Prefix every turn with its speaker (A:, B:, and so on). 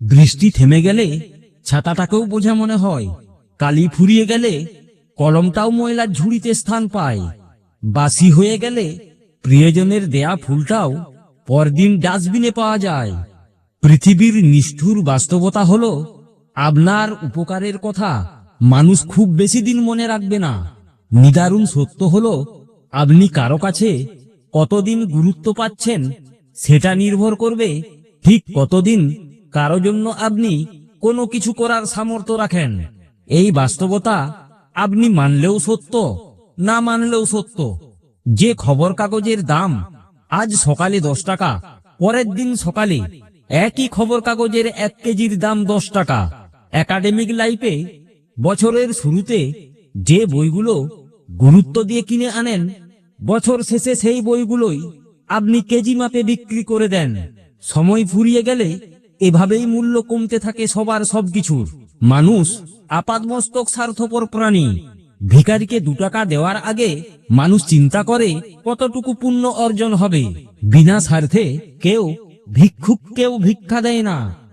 A: বৃষ্টি থেমে গেলে ছাতাটাকেও বোঝা মনে হয়। কালি ফুরিয়ে গেলে কলমটাও ময়লার ঝুড়িতে স্থান পায়। বাসি হয়ে গেলে প্রিয়জনের দেয়া ফুলটাও পরদিন ডাস্টবিনে পাওয়া যায়। পৃথিবীর নিষ্ঠুর বাস্তবতা হল, আপনার উপকারের কথা মানুষ খুব বেশি দিন মনে রাখবে না। নিদারুণ সত্য হল, আপনি কারও কাছে কতদিন গুরুত্ব পাচ্ছেন, সেটা নির্ভর করবে ঠিক কতদিন কারও জন্য আপনি কোনো কিছু করার সামর্থ্য রাখেন। এই বাস্তবতা আপনি মানলেও সত্য, না মানলেও সত্য। যে খবর কাগজের দাম আজ সকালে দশ টাকা, পরের দিন সকালে একই খবর কাগজের এক কেজির দাম দশ টাকা। একাডেমিক লাইফে বছরের শুরুতে যে বইগুলো গুরুত্ব দিয়ে কিনে আনেন, বছর শেষে সেই বইগুলোই আপনি কেজি মাপে বিক্রি করে দেন। সময় ফুরিয়ে গেলে এভাবেই মূল্য কমতে থাকে সবার সবকিছুর। মানুষ আপাদমস্তক স্বার্থপর প্রাণী। ভিকারিকে দু টাকা দেওয়ার আগে মানুষ চিন্তা করে কতটুকু পুণ্য অর্জন হবে। বিনা স্বার্থে কেউ ভিক্ষুক কেউ ভিক্ষা দেয় না।